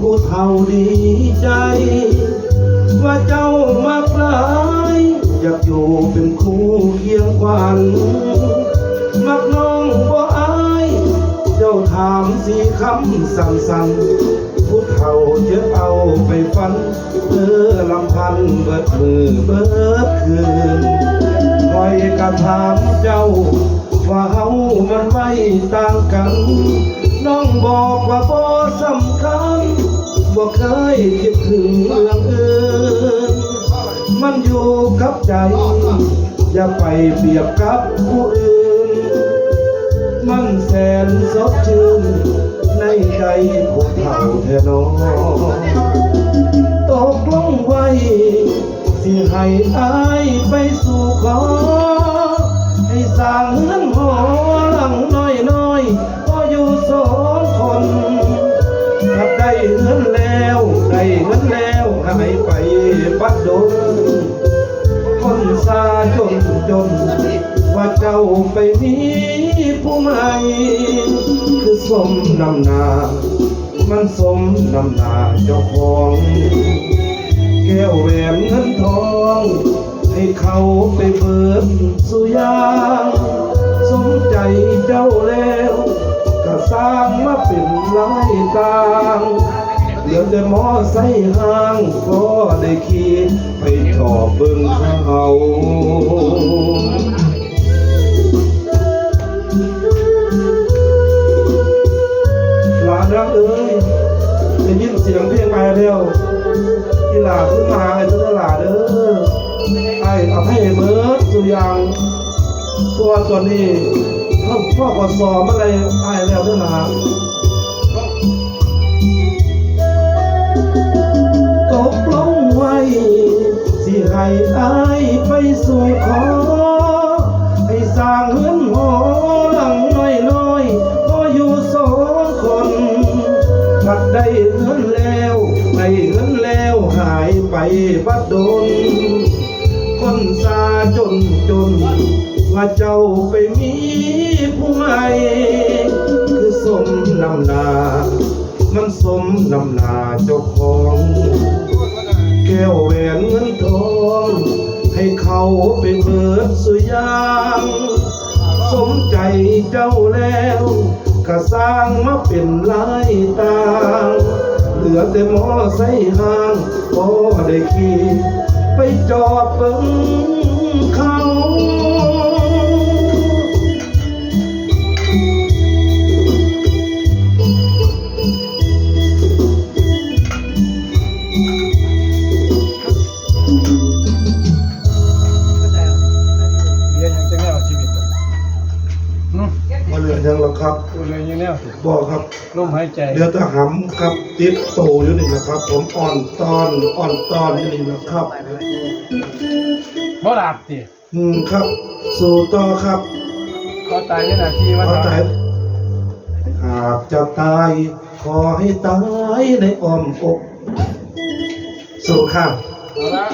ผู้เฒ่าดีใจ ว่าเจ้ามาปลายอยากอยู่เป็นคู่เคียงขวัญมักน้องบ่อาย เจ้าถามสีคำสั่นสั่นผู้เฒ่าจะเอาไปฟันเพื่อลำพันเบิดมือเบิดคืนคอยกระถามเจ้า ว่าเฮามันไม่ต่างกัน น้องบอกว่าบ่สำคัญ บ่เคยคิดถึงเรื่องอื่นมันอยู่กับใจ อย่าไปเปรียบกับผู้อื่น มันแสนสดชื่นในใจพวกเฒ่าแท้นอตกลงไว้ สิให้อายไปสู่ขอให้สร้างเงินหอ ไปบัดดลคนซาจนจน ว่าเจ้าไปมีผู้ใหม่คือสมนำนา มันสมนำนาเจ้าของ แก้วแหวนเงินทอง ให้เขาไปเบิดสุยางสมใจเจ้าแล้ว ก็สร้างมาเป็นลายตาง เหลือแต่หมอใส่ห้างก็ได้ขี่ไปจอบเบิ่งเขาหลานรักเอ้ยได้ยินเสียงเพลงมาแล้วอีหลาขึ้นมาไอ้ตัวหลาเด้อไอ้เอาให้เบิดตัวอย่างตัวตัวนี้พ่อพ่อก็สอนอะไรไอ้แล้วเด้อหลา ได้เงินแล้วหายไปบัดดลคนซาจนจน ว่าเจ้าไปมีผู้ใหม่คือสมนำนา มันสมนำนาเจ้าของ แก้วแหวนเงินทอง ให้เขาไปเบิดสุยางสมใจเจ้าแล้ว ก็สร้างมาเป็นลายตางเหลื อแต่หมอใส่ห้างพอได้ขี่ไปจอดเบิ้งข้าง เหลือยังหรอครับตัวเรียนยังแนวสิบอกครับลมหายใจเดือดทหำครับติดโตอยู่นี่นะครับ ผมอ่อนตอนอ่อนตอนอยู่นี่นะครับบ่หลับติอืมครับ สู่ต่อครับก็ตายในหน้าที่มันขอตายหากจะตายขอให้ตายในอ้อมอกสู่ข้างเอาละ